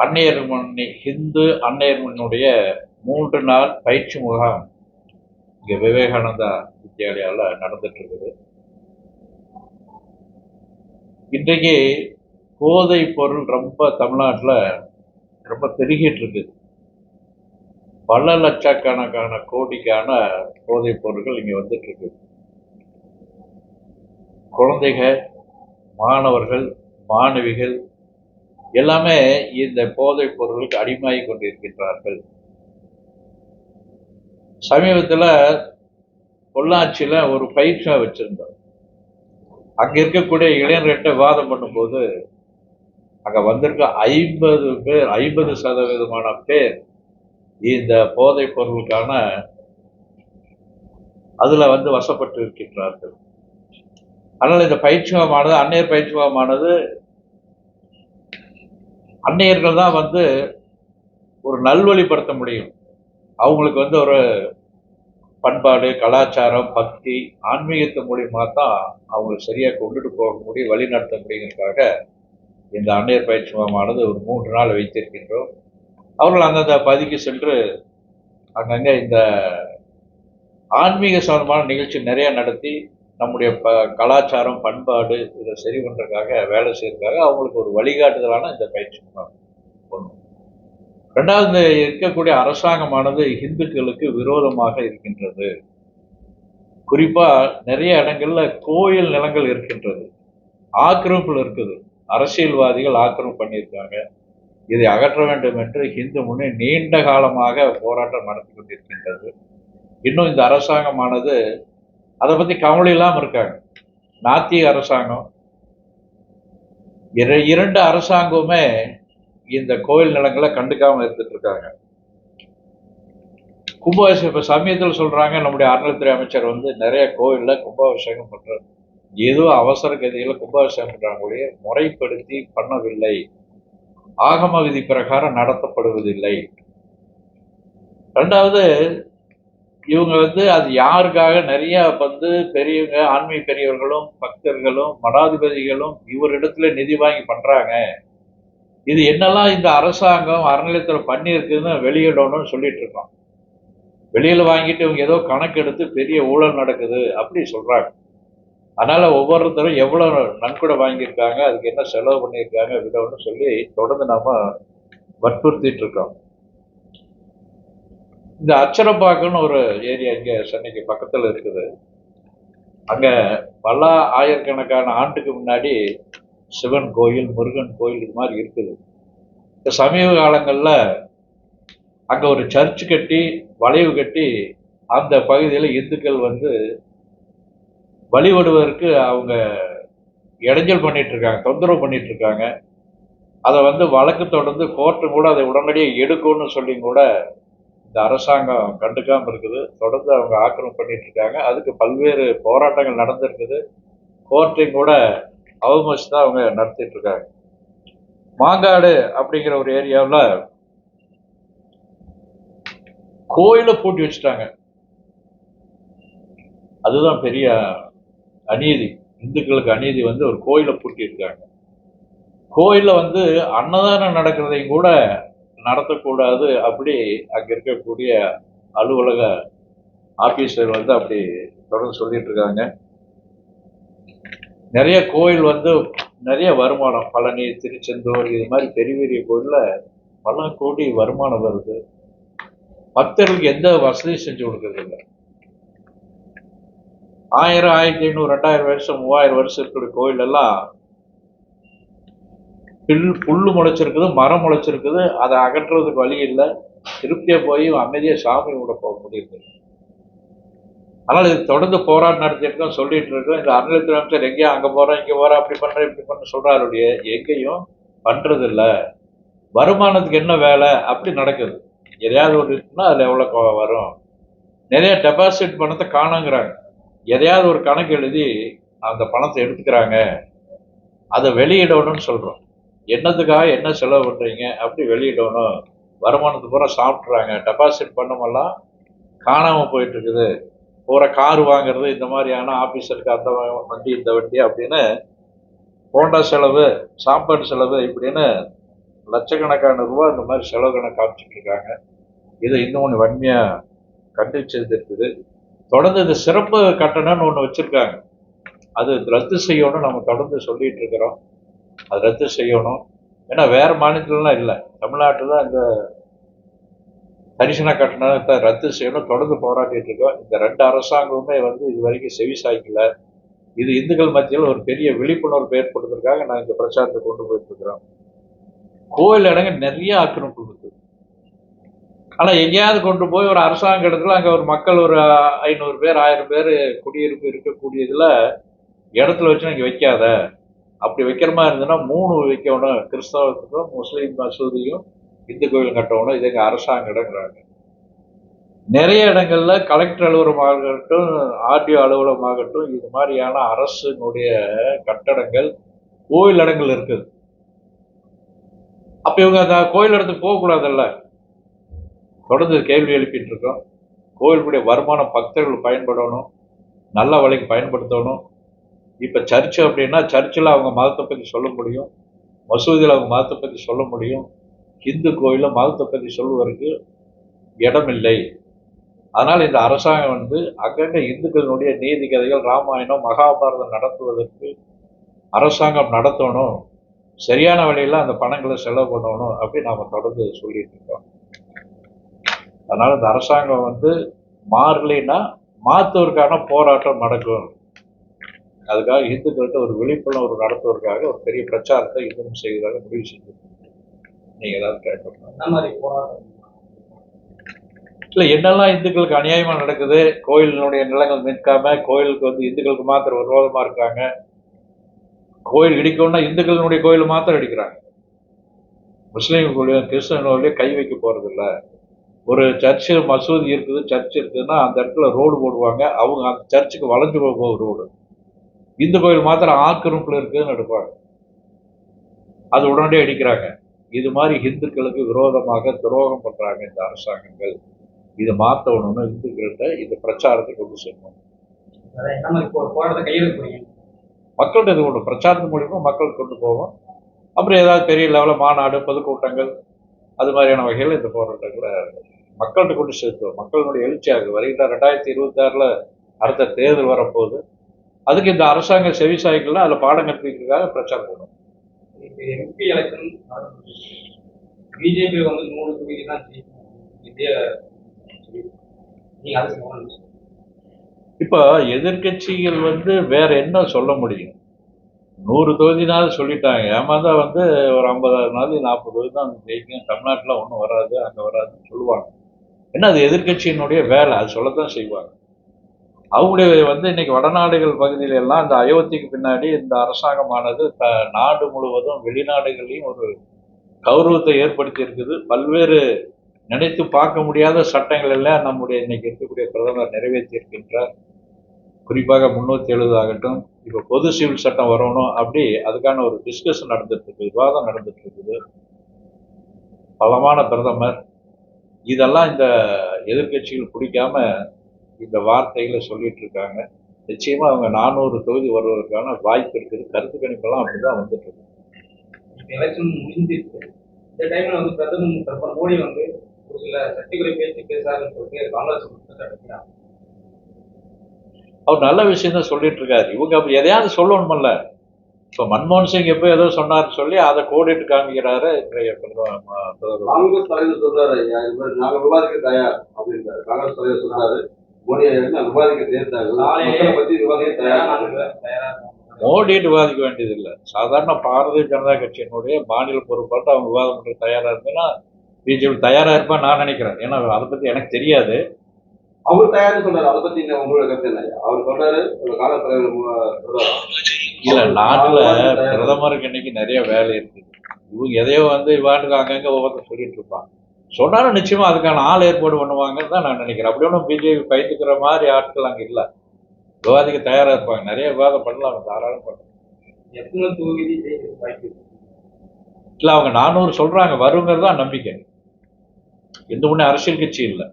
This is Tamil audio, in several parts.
அன்னையர்மன் ஹிந்து அன்னையர்மனுடைய மூன்று நாள் பயிற்சி முகாம் இங்கே விவேகானந்தா வித்யாலயாவில் நடந்துட்டு இருக்குது இன்றைக்கு போதை பொருள் ரொம்ப தமிழ்நாட்டில் ரொம்ப பெருகிட்டு இருக்குது பல லட்சக்கணக்கான கோடிக்கான போதைப் பொருட்கள் இங்கே வந்துட்டு இருக்கு குழந்தைகள் மாணவர்கள் மாணவிகள் எல்லாமே இந்த போதைப் பொருளுக்கு அடிமையாகி கொண்டிருக்கின்றார்கள். சமீபத்தில் பொள்ளாச்சியில் ஒரு பயிற்சியாக வச்சிருந்தோம். அங்க இருக்கக்கூடிய இளைஞர்கிட்ட வாதம் பண்ணும்போது அங்க வந்திருக்க ஐம்பது பேர் ஐம்பது சதவீதமான பேர் இந்த போதைப் பொருளுக்கான அதுல வந்து வசப்பட்டு இருக்கின்றார்கள். அதனால இந்த பயிற்சியமானது அன்னையர் பயிற்சியமானது அன்னையர்கள் தான் வந்து ஒரு நல்வழிப்படுத்த முடியும். அவங்களுக்கு வந்து ஒரு பண்பாடு கலாச்சாரம் பக்தி ஆன்மீகத்து மூலியமாக தான் அவங்களை சரியாக கொண்டுட்டு போக முடியும் வழி நடத்த முடியுங்கிறதுக்காக இந்த அன்னையர் பயிற்சி முகமானது ஒரு மூன்று நாள் வைத்திருக்கின்றோம். அவர்கள் அந்தந்த பகுதிக்கு சென்று அங்கங்கே இந்த ஆன்மீக சம்பந்தமான நிகழ்ச்சி நிறையா நடத்தி நம்முடைய ப கலாச்சாரம் பண்பாடு இதை சரி பண்ணுறதுக்காக வேலை செய்யறதுக்காக அவங்களுக்கு ஒரு வழிகாட்டுதலான இந்த பயிற்சி முகாம் ஒன்று ரெண்டாவது இருக்கக்கூடிய அரசாங்கமானது இந்துக்களுக்கு விரோதமாக இருக்கின்றது. குறிப்பாக நிறைய இடங்கள்ல கோயில் நிலங்கள் இருக்கின்றது. ஆக்கிரமிப்பில் இருக்குது. அரசியல்வாதிகள் ஆக்கிரமிப்பு பண்ணியிருக்காங்க. இதை அகற்ற வேண்டும் என்று இந்து முன்னே நீண்ட காலமாக போராட்டம் நடத்தி கொண்டிருக்கின்றது. இன்னும் இந்த அரசாங்கமானது அதை பத்தி கவலை இல்லாமல் இருக்காங்க. நாத்திக அரசாங்கம் இரண்டு அரசாங்கமுமே இந்த கோயில் நிலங்களை கண்டுக்காம இருந்துட்டு இருக்காங்க. கும்பாபிஷேகம் இப்போ சமயத்தில் சொல்றாங்க நம்முடைய அறநிலைத்துறை அமைச்சர் வந்து நிறைய கோயிலில் கும்பாபிஷேகம் பண்றாரு. ஏதோ அவசர கதியில கும்பாபிஷேகம் பண்றாங்க ஒழிய முறைப்படுத்தி பண்ணவில்லை. ஆகம விதி பிரகாரம் நடத்தப்படுவதில்லை. ரெண்டாவது இவங்க வந்து அது யாருக்காக? நிறைய வந்து பெரியவங்க ஆன்மீக பெரியவர்களும் பக்தர்களும் மடாதிபதிகளும் இவரிடத்துல நிதி வாங்கி பண்றாங்க. இது என்னெல்லாம் இந்த அரசாங்கம் அறநிலையத்தில் பண்ணியிருக்குன்னு வெளியிடணும்னு சொல்லிட்டு இருக்கோம். வெளியில் வாங்கிட்டு இவங்க ஏதோ கணக்கு எடுத்து பெரிய ஊழல் நடக்குது அப்படி சொல்றாங்க. அதனால ஒவ்வொருத்தரும் எவ்வளோ நன்கொடை வாங்கியிருக்காங்க அதுக்கு என்ன செலவு பண்ணியிருக்காங்க விடணும்னு சொல்லி தொடர்ந்து நாம வற்புறுத்திட்டு இருக்கோம். இந்த அச்சரப்பாக்குன்னு ஒரு ஏரியா இங்கே சென்னைக்கு பக்கத்தில் இருக்குது. அங்கே பல ஆயிரக்கணக்கான ஆண்டுக்கு முன்னாடி சிவன் கோயில் முருகன் கோயில் இது மாதிரி இருக்குது. இந்த சமீப காலங்களில் அங்கே ஒரு சர்ச் கட்டி வளைவு கட்டி அந்த பகுதியில் இந்துக்கள் வந்து வழிபடுவதற்கு அவங்க இடைஞ்சல் பண்ணிட்டு இருக்காங்க தொந்தரவு பண்ணிட்டு இருக்காங்க அதை வந்து வழக்கு தொடர்ந்து கோர்ட்டு கூட அதை உடனடியாக எடுக்கும்னு சொல்லி கூட இந்த அரசாங்கம் கண்டுக்காமல் இருக்குது. தொடர்ந்து அவங்க ஆக்கிரமம் பண்ணிட்டு இருக்காங்க. அதுக்கு பல்வேறு போராட்டங்கள் நடந்திருக்குது. கோர்ட்டையும் கூட அவமதிச்சு தான் அவங்க நடத்திட்டு இருக்காங்க. மாங்காடு அப்படிங்கிற ஒரு ஏரியாவில் கோயிலை பூட்டி வச்சுட்டாங்க. அதுதான் பெரிய அநீதி. இந்துக்களுக்கு அநீதி வந்து ஒரு கோயிலை பூட்டி இருக்காங்க கோயிலில் வந்து அன்னதானம் நடக்கிறதையும் கூட நடத்தக்கூடாது அப்படி அங்க இருக்கக்கூடிய அலுவலக ஆஃபீஸர் வந்து அப்படி தொடர்ந்து சொல்லிட்டு இருக்காங்க. நிறைய கோயில் வந்து நிறைய வருமானம் பழனி திருச்செந்தூர் இது மாதிரி பெரிய பெரிய கோயில்ல பல கோடி வருமானம் வருது. பக்தர்களுக்கு எந்த வசதியும் செஞ்சு கொடுக்கறது இல்லை. ஆயிரம் ஆயிரத்தி ஐநூறு ரெண்டாயிரம் வருஷம் மூவாயிரம் வருஷம் இருக்கிற கோயிலெல்லாம் பில் புல்லு முளைச்சிருக்குது மரம் முளைச்சிருக்குது அதை அகற்றுறதுக்கு வழி இல்லை. திருப்தியாக போய் அமைதியாக சாமி கூட போக முடியுது. ஆனால் இது தொடர்ந்து போராட்டம் நடத்திட்டு இருக்கோம் சொல்லிட்டு இருக்கோம். இந்த அருணத்தில் அமைச்சர் எங்கேயோ அங்கே போகிறோம் இங்கே போகிறோம் அப்படி பண்ணுறேன் இப்படி பண்ண சொல்கிறாருடைய எங்கேயும் பண்ணுறது இல்லை. வருமானத்துக்கு என்ன வேலை? அப்படி நடக்குது. எதையாவது ஒரு இருக்குன்னா அதில் எவ்வளோ வரும். நிறைய டெபாசிட் பணத்தை காணுங்கிறாங்க. எதையாவது ஒரு கணக்கு எழுதி அந்த பணத்தை எடுத்துக்கிறாங்க. அதை வெளியிடணும்னு சொல்கிறோம் என்னத்துக்காக என்ன செலவு பண்ணுறீங்க அப்படி வெளியிடணும் வருமானத்து பூரா சாப்பிட்றாங்க டெபாசிட் பண்ணமெல்லாம் காணாமல் போயிட்டுருக்குது. பூரா கார் வாங்குறது இந்த மாதிரியான ஆஃபீஸருக்கு அந்த வண்டி இந்த வண்டி அப்படின்னு ஹோண்டா செலவு சாப்பாடு செலவு இப்படின்னு லட்சக்கணக்கான ரூபா இந்த மாதிரி செலவு கணக்கு காமிச்சிட்டு இருக்காங்க இதை இன்னும் ஒன்று வன்மையாக கண்டிச்சது இருக்குது தொடர்ந்து இந்த சிறப்பு கட்டணம்னு ஒன்று வச்சுருக்காங்க. அது ரத்து செய்யணும்னு நம்ம தொடர்ந்து சொல்லிகிட்டு இருக்கிறோம் அது ரத்து செய்யணும். ஏன்னா வேறு மாநிலத்துலலாம் இல்லை. தமிழ்நாட்டில் தான் இந்த தரிசன கட்டணத்தை ரத்து செய்யணும். தொடர்ந்து போராடிட்டு இருக்கோம் இந்த ரெண்டு அரசாங்கமுமே வந்து இது வரைக்கும் செவி சாய்க்கல. இது இந்துக்கள் மத்தியில் ஒரு பெரிய விழிப்புணர்வு ஏற்படுத்துறதுக்காக நான் இந்த பிரச்சாரத்தை கொண்டு போயிட்டு இருக்கிறோம் கோயில் இடங்கள் நிறைய ஆக்கிரமிப்பு இருக்குது. ஆனால் எங்கேயாவது கொண்டு போய் ஒரு அரசாங்க இடத்துல அங்கே ஒரு மக்கள் ஒரு ஐநூறு பேர் ஆயிரம் பேர் குடியிருப்பு இருக்கக்கூடியதில் இடத்துல வச்சு நீங்கள் வைக்காத. அப்படி வைக்கிற மாதிரி இருந்ததுன்னா மூணு வைக்கணும் கிறிஸ்தவத்துக்கும் முஸ்லீம் மசூதியும் இந்து கோயில் கட்டணும் இது எங்கள் அரசாங்க இடங்கிறாங்க நிறைய இடங்கள்ல கலெக்டர் அலுவலகமாகட்டும் ஆர்டிஓ அலுவலகமாகட்டும் இது மாதிரியான அரசினுடைய கட்டடங்கள் கோயில் இடங்கள் இருக்குது. அப்போ இவங்க அந்த கோயில் இடத்துக்கு போகக்கூடாதுல்ல? தொடர்ந்து கேள்வி எழுப்பிட்டு இருக்கோம். கோயிலுடைய வருமானம் பக்தர்கள் பயன்படணும் நல்ல வழிக்கு பயன்படுத்தணும். இப்போ சர்ச்சு அப்படின்னா சர்ச்சில் அவங்க மதத்தை பற்றி சொல்ல முடியும். மசூதியில் அவங்க மதத்தை பற்றி சொல்ல முடியும். ஹிந்து கோயிலில் மதத்தை பற்றி சொல்லுவதற்கு இடமில்லை. அதனால் இந்த அரசாங்கம் வந்து அங்கங்கே இந்துக்களினுடைய நீதி கதைகள் ராமாயணம் மகாபாரதம் நடத்துவதற்கு அரசாங்கம் நடத்தணும். சரியான வழியில் அந்த பணங்களை செலவு பண்ணணும் அப்படின்னு நாம் தொடர்ந்து சொல்லிட்டு இருக்கோம். அதனால் இந்த அரசாங்கம் வந்து மாறலைன்னா மாற்றுவதற்கான போராட்டம் நடக்கும். அதுக்காக இந்துக்கள்கிட்ட ஒரு விழிப்புணர்வு நடத்துவதற்காக ஒரு பெரிய பிரச்சாரத்தை இன்னும் செய்வதாக முடிவு செஞ்சு நீங்க ஏதாவது போராட்டம்? இல்ல என்னெல்லாம் இந்துக்களுக்கு அநியாயமா நடக்குது? கோயிலினுடைய நிலங்கள் நிற்காம கோயிலுக்கு வந்து இந்துக்களுக்கு மாத்திரம் விரோதமா இருக்காங்க. கோயில் இடிக்கணும்னா இந்துக்களினுடைய கோயில் மாத்திரம் இடிக்கிறாங்க. முஸ்லீம் கோயிலையும் கிறிஸ்தவ கோயிலையும் கை வைக்க போறது இல்ல ஒரு சர்ச்சு மசூதி இருக்குது சர்ச் இருக்குதுன்னா அந்த இடத்துல ரோடு போடுவாங்க. அவங்க அந்த சர்ச்சுக்கு வளைஞ்சு போகும் ரோடு. இந்து கோயில் மாத்திரம் ஆக்கிரமிப்புல இருக்குதுன்னு எடுப்பாங்க. அது உடனடியே அடிக்கிறாங்க. இது மாதிரி இந்துக்களுக்கு விரோதமாக துரோகம் பண்றாங்க இந்த அரசாங்கங்கள். இதை மாற்றணும்னு இந்துக்கள்கிட்ட இந்த பிரச்சாரத்தை கொண்டு செல்லணும் மக்கள்கிட்ட இது கொண்டு பிரச்சாரத்து மூலியமா மக்கள் கொண்டு போவோம். அப்புறம் ஏதாவது பெரிய லெவலில் மாநாடு பொதுக்கூட்டங்கள் அது மாதிரியான வகையில் இந்த போராட்டங்களை மக்கள்கிட்ட கொண்டு சேர்த்துவோம் மக்களுடைய எழுச்சியாக வருகின்ற ரெண்டாயிரத்தி இருபத்தாறில் அடுத்த தேர்தல் வரப்போகுது. அதுக்கு இந்த அரசாங்கம் செவி சாய்க்கல அதில் பாடம் கற்பிக்கிறதுக்காக பிரச்சாரம் பண்ணுவோம் இப்போ எம்பி எலெக்ஷன் பிஜேபி வந்து மூணு தொகுதி தான் இப்போ எதிர்க்கட்சிகள் வந்து வேற என்ன சொல்ல முடியும்? நூறு தொகுதினாலும் சொல்லிட்டாங்க. ஏமாந்தா வந்து ஒரு ஐம்பதாயிரம் நாள் நாற்பது தொகுதி தான் ஜெயிக்கும். தமிழ்நாட்டில் ஒன்றும் வராது அங்கே வராதுன்னு சொல்லுவாங்க. என்ன அது எதிர்க்கட்சியினுடைய வேலை? அது சொல்லத்தான் செய்வாங்க. அவங்களுடைய வந்து இன்னைக்கு வடநாடுகள் பகுதியில எல்லாம் இந்த அயோத்திக்கு பின்னாடி இந்த அரசாங்கமானது த நாடு முழுவதும் வெளிநாடுகளையும் ஒரு கௌரவத்தை ஏற்படுத்தி இருக்குது பல்வேறு நினைத்து பார்க்க முடியாத சட்டங்கள் எல்லாம் நம்முடைய இன்னைக்கு இருக்கக்கூடிய பிரதமர் நிறைவேற்றி இருக்கின்றார் குறிப்பாக முன்னூத்தி எழுபது ஆகட்டும் இப்போ பொது சிவில் சட்டம் வரணும் அப்படி அதுக்கான ஒரு டிஸ்கஷன் நடந்துட்டு இருக்குது விவாதம் நடந்துட்டு இருக்குது பலமான பிரதமர். இதெல்லாம் இந்த எதிர்க்கட்சிகள் பிடிக்காம இந்த வார்த்தைகளை சொல்லிட்டு இருக்காங்க. நிச்சயமா அவங்க நானூறு தொகுதி வருவதற்கான வாய்ப்பு இருக்குது. கருத்து கணிப்பெல்லாம் அப்படிதான் வந்துட்டு இருக்கு. எலெக்ஷன் முடிஞ்சிருக்கு இந்த டைம்ல வந்து பிரதமர் பிரதமர் மோடி வந்து ஒரு சில சர்ச்சைக்குறை பேச்சு பேசாருன்னு சொல்லிட்டு காங்கிரஸ் குற்றச்சாட்டு வைக்கிறாங்க. அவர் நல்ல விஷயம் தான் சொல்லிட்டு இருக்காரு. இவங்க அப்படி எதையாவது சொல்லணுமல்ல. இப்போ மன்மோகன் சிங் எப்போ ஏதோ சொன்னார்னு சொல்லி அதை கோடிட்டு காமிக்கிறாரு. இன்றைய காங்கிரஸ் தலைவர் சொல்றாரு ஐயா, இது மாதிரி நாங்க விவாதிக்க தயார் அப்படின்றாரு. காங்கிரஸ் தலைவர் சொல்றாரு மோடி ஐயா நான் விவாதிக்க தயார் தயாரா தயார் தயாரா வேண்டியதில்லை. சாதாரண பாரதிய ஜனதா கட்சியினுடைய மாநில பொறுப்பாட்டு அவங்க விவாதம் பண்ற தயாரா இருக்குன்னா பிஜேபி தயாரா இருப்பான்னு நான் நினைக்கிறேன். ஏன்னா அதை பத்தி எனக்கு தெரியாது. அவர் தயார்னு சொல்றாரு அதை பத்தி உங்களோட கருத்து என்ன? அவர் சொல்றாரு இல்ல நாட்டுல தயாரா. பிரதமருக்கு இன்னைக்கு நிறைய வேலை இருக்குது. இவங்க எதையோ வந்து இவாட்டுக்கு அங்கங்க ஒவ்வொருத்தர் சொல்லிட்டு இருப்பாங்க. சொன்னாலும் நிச்சயமா அதுக்கான ஆள் ஏற்பாடு பண்ணுவாங்கன்னு தான் நான் நினைக்கிறேன். அப்படி ஒன்றும் பிஜேபி பயந்துக்கிற மாதிரி ஆட்கள் அங்க இல்ல. விவாதிக்க தயாரா இருப்பாங்க. நிறைய விவாதம் பண்ணலாம். தாராளம் பண்ணலாம். எத்தனை தொகுதி வாய்ப்பு? இல்ல அவங்க நானூறு சொல்றாங்க. வருங்கிறது தான் நம்பிக்கை. எந்த ஒண்ணு அரசியல் கட்சி இல்லை.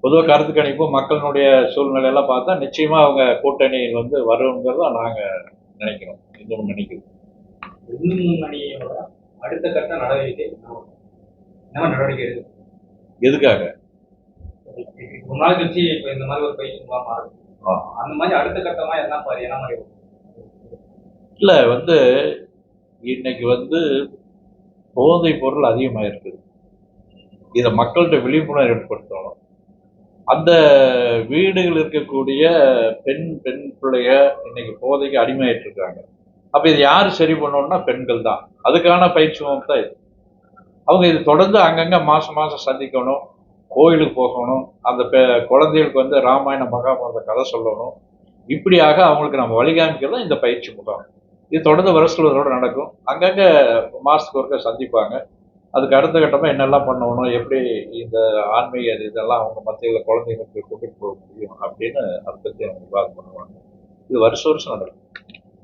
பொதுவாக கருத்து கணிப்பு மக்களினுடைய சூழ்நிலை எல்லாம் பார்த்தா நிச்சயமா அவங்க கூட்டணியில் வந்து வருங்கிறது தான் நாங்க நினைக்கிறோம். எந்த ஒன்று நினைக்கிறோம் அடுத்த கட்ட நடவடிக்கை என்ன நடவடிக்கை எடுக்கும் எதுக்காக? ஒரு நாள் கழிச்சு இப்ப இந்த மாதிரி ஒரு பயிற்சி மாறும். அந்த மாதிரி அடுத்த கட்டமா என்ன பாரு என்ன மாதிரி? இல்லை வந்து இன்னைக்கு வந்து போதைப் பொருள் அதிகமாக இருக்குது இதை மக்கள்கிட்ட விழிப்புணர்வு ஏற்படுத்தணும். அந்த வீடுகள் இருக்கக்கூடிய பெண் பெண் பிள்ளைய இன்னைக்கு போதைக்கு அடிமையாயிட்டு இருக்காங்க. அப்போ இது யார் சரி பண்ணணும்னா பெண்கள் தான். அதுக்கான பயிற்சி முகாம் தான் இது. அவங்க இது தொடர்ந்து அங்கங்கே மாதம் மாதம் சந்திக்கணும் கோயிலுக்கு போகணும் அந்த பெ குழந்தைகளுக்கு வந்து ராமாயண மகாபாரத கதை சொல்லணும். இப்படியாக அவங்களுக்கு நம்ம வழிகாமிக்கிறது இந்த பயிற்சி முகாம். இது தொடர்ந்து வருஷத்துல நடக்கும். அங்கங்கே மாதத்துக்கு ஒருக்க சந்திப்பாங்க. அதுக்கு அடுத்த கட்டமாக என்னெல்லாம் பண்ணணும் எப்படி இந்த ஆன்மீக இது இதெல்லாம் அவங்க மத்தியில் குழந்தைங்களுக்கு கொண்டு போக முடியும் அப்படின்னு அதை பற்றி அவங்க விவாதம் பண்ணுவாங்க. இது வருஷ வருஷம் நடக்கும்.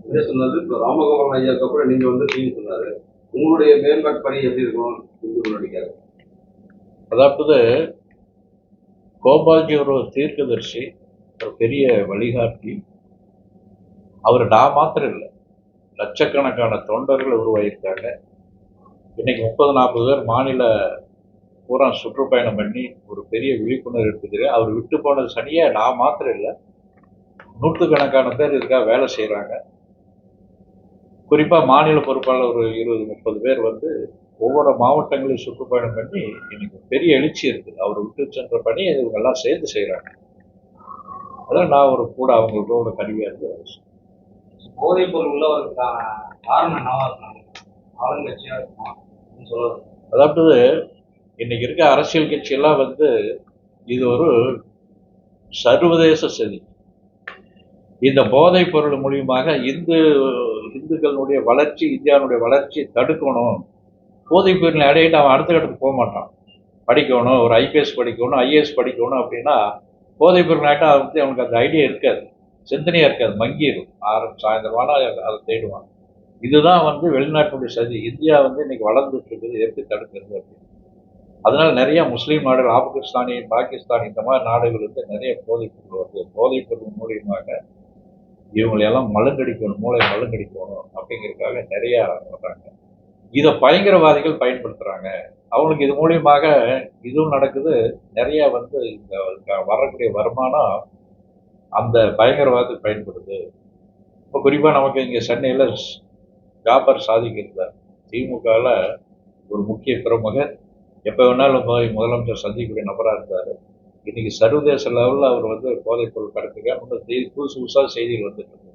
இதே சொன்னது இப்போ ராமகோபாலன் ஐயாவுக்கு அப்புறம் நீங்கள் வந்து நீங்கள் சொன்னார். உங்களுடைய மேம்பாட்டு பணி எப்படி இருக்கும் இந்து அதாவது கோபால்ஜி ஒரு தீர்க்கதர்சி ஒரு பெரிய வழிகாட்டி. அவர் நான் மாத்திரம் இல்லை. லட்சக்கணக்கான தொண்டர்கள் உருவாகியிருக்காங்க இன்னைக்கு முப்பது நாற்பது பேர் மாநில பூரா சுற்றுப்பயணம் பண்ணி ஒரு பெரிய விழிப்புணர்வு இருக்குது அவர் விட்டு போனது சனியை நான் மாத்திரம் இல்லை. நூற்றுக்கணக்கான பேர் இதுக்காக வேலை செய்கிறாங்க குறிப்பாக மாநில பொறுப்பாளர் ஒரு இருபது முப்பது பேர் வந்து ஒவ்வொரு மாவட்டங்களையும் சுற்றுப்பயணம் பண்ணி இன்னைக்கு பெரிய எழுச்சி இருக்குது அவர் விட்டு சென்ற பணி இவங்க எல்லாம் சேர்ந்து செய்கிறாங்க அதான் நான் ஒரு கூட அவங்களோட கருவியாக இருந்து வேலை செய்றேன். போதைப் பொருள் உள்ளவருக்கான காரணம் என்னவா இருக்கும் ஆளுங்கட்சியா இருக்குமா அதாவது இன்னைக்கு இருக்க அரசியல் கட்சியெல்லாம் வந்து இது ஒரு சர்வதேச சதி இந்த போதைப் பொருள் மூலியமாக இந்து இந்துக்களுடைய வளர்ச்சி இந்தியாவுடைய வளர்ச்சி தடுக்கணும். போதைப் பொருள் அடையிட்டு அவன் அடுத்த கட்டத்துக்கு போக மாட்டான். படிக்கணும் ஒரு ஐபிஎஸ் படிக்கணும் ஐஏஎஸ் படிக்கணும் அப்படின்னா போதைப் பொருள் ஆகிட்டா அதை பற்றி அவனுக்கு அந்த ஐடியா இருக்காது. சிந்தனையாக இருக்காது மங்கிடும் ஆரம்ப சாயந்தரமான அதை தேடுவான். இதுதான் வந்து வெளிநாட்டுடைய சதி. இந்தியா வந்து இன்னைக்கு வளர்ந்துட்டு இருக்குது எப்படி தடுக்கிறது அப்படின்னு. அதனால நிறைய முஸ்லீம் நாடுகள் ஆப்கானிஸ்தானி பாகிஸ்தான் இந்த மாதிரி நாடுகள் வந்து நிறைய போதைப் பொருள் வருது. போதைப் பொருள் மூலியமாக இவங்களையெல்லாம் மழுங்கடிக்கணும் மூளை மழுங்கடிக்கணும் அப்படிங்கிறதுக்காக நிறையா பண்ணுறாங்க இதை பயங்கரவாதிகள் பயன்படுத்துகிறாங்க அவங்களுக்கு இது மூலியமாக இதுவும் நடக்குது. நிறைய வந்து இந்த வரக்கூடிய வருமானம் அந்த பயங்கரவாதத்துக்கு பயன்படுது. இப்போ குறிப்பாக நமக்கு இங்கே சென்னையில் ஜாபர் சாதிக் இருந்தார் திமுகவில் ஒரு முக்கிய பிரமுகர். எப்போ வேணாலும் போய் முதலமைச்சர் சந்திக்கக்கூடிய நபராக இருந்தார். இன்னைக்கு சர்வதேச லெவலில் அவர் வந்து போதைப் பொருள் கடத்துக்க இன்னும் செய்தி- புதுசு புதுசாக செய்திகள் வந்துட்டு இருக்கு.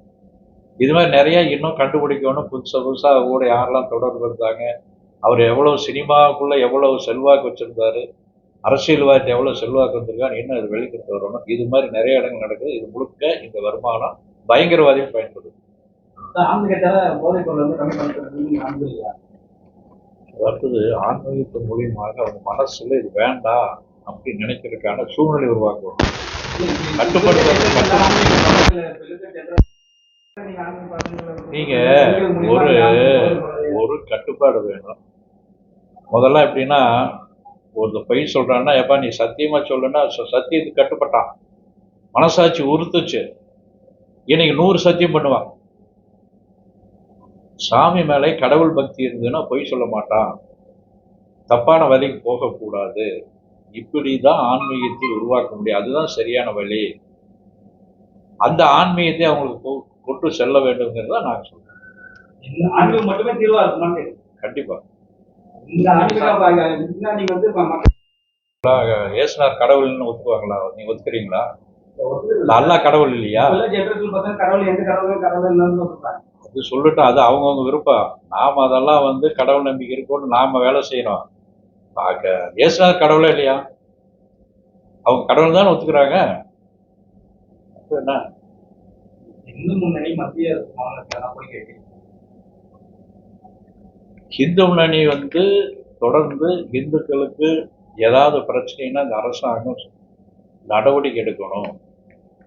இது மாதிரி நிறைய இன்னும் கண்டுபிடிக்கணும். புதுசு புதுசாக கூட யாரெல்லாம் தொடர்பு இருந்தாங்க. அவர் எவ்வளவு சினிமாவுக்குள்ள எவ்வளவு செல்வாக்கு வச்சிருந்தாரு. அரசியல்வாதி எவ்வளவு செல்வாக்கு வந்திருக்கான்னு இன்னும் இது வெளிக்கொண்டு வரணும். இது மாதிரி நிறைய இடங்கள் நடக்குது. இது முழுக்க இந்த வருமானம் பயங்கரவாதிகள் பயன்படுது. அடுத்தது ஆன்மீகத்தின் மூலியமாக அவங்க மனசுல இது வேண்டாம். அப்படின்னு நினைக்கிறதுக்கான சூழ்நிலை உருவாக்குவோம். நீங்க ஒரு ஒரு கட்டுப்பாடு வேணும். முதல்ல எப்படின்னா ஒரு பொய் சொல்றான்னா எப்பா நீ சத்தியமா சொல்லுன்னா ச- சத்தியத்துக்கு கட்டுப்பட்டான். மனசாட்சி உறுத்துச்சு. இன்னைக்கு நூறு சத்தியம் பண்ணுவான். சாமி மேலே கடவுள் பக்தி இருந்ததுன்னா பொய் சொல்ல மாட்டான். தப்பான வழிக்கு போகக்கூடாது. இப்படிதான் ஆன்மீகத்தை உருவாக்க முடியும். அதுதான் சரியான வழி. அந்த ஆன்மீகத்தை அவங்களுக்கு கொண்டு செல்ல வேண்டும்ங்கிறத இந்த ஆன்மீகம் மட்டுமே தீர்வா இருக்குமான்னு கண்டிப்பா. ஏசுனார் கடவுள்னு ஒத்துக்குவாங்களா? நீங்க ஒத்துக்கிறீங்களா? அல்லா கடவுள் இல்லையா? அது சொல்லட்டும் அது அவங்கவுங்க விருப்பம். நாம அதெல்லாம் வந்து கடவுள் நம்பிக்கை இருக்கோன்னு நாம வேலை செய்யணும் ஏசுனார் கடவுளே இல்லையா? அவங்க கடவுள் தானே ஒத்துக்கிறாங்க? என்ன? இந்து முன்னணி மத்திய ஹிந்து முன்னணி வந்து தொடர்ந்து இந்துக்களுக்கு ஏதாவது பிரச்சனைனா இந்த அரசாங்கம் நடவடிக்கை எடுக்கணும்.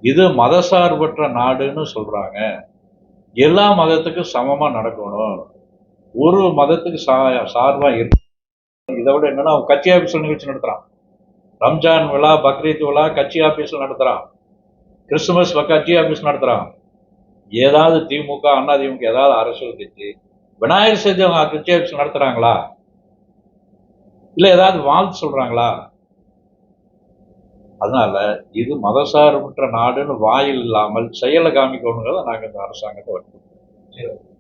இது மதசார்பற்ற நாடுன்னு சொல்றாங்க. எல்லா மதத்துக்கும் சமமா நடக்கணும். ஒரு மதத்துக்கு சா சார்பா இருக்கு இதை விட என்னன்னா கட்சி ஆஃபீஸில் நிகழ்ச்சி நடத்துறான். ரம்ஜான் விழா பக்ரீத் விழா கட்சி ஆஃபீஸில் நடத்துறான். கிறிஸ்துமஸ் கட்சி ஆபீஸ் நடத்துறான். ஏதாவது திமுக அண்ணா திமுக ஏதாவது அரசியல் கட்சி விநாயகர் சதுர்த்தி அவங்க கட்சி ஆஃபீஸ் நடத்துறாங்களா? இல்ல ஏதாவது வாழ்த்து சொல்றாங்களா? அதனால இது மதசார்பற்ற நாடுன்னு வாயில் இல்லாமல் செயலை காமிக்கணுங்கிறத நாங்கள் இந்த அரசாங்கத்தை வற்புறுத்தோம்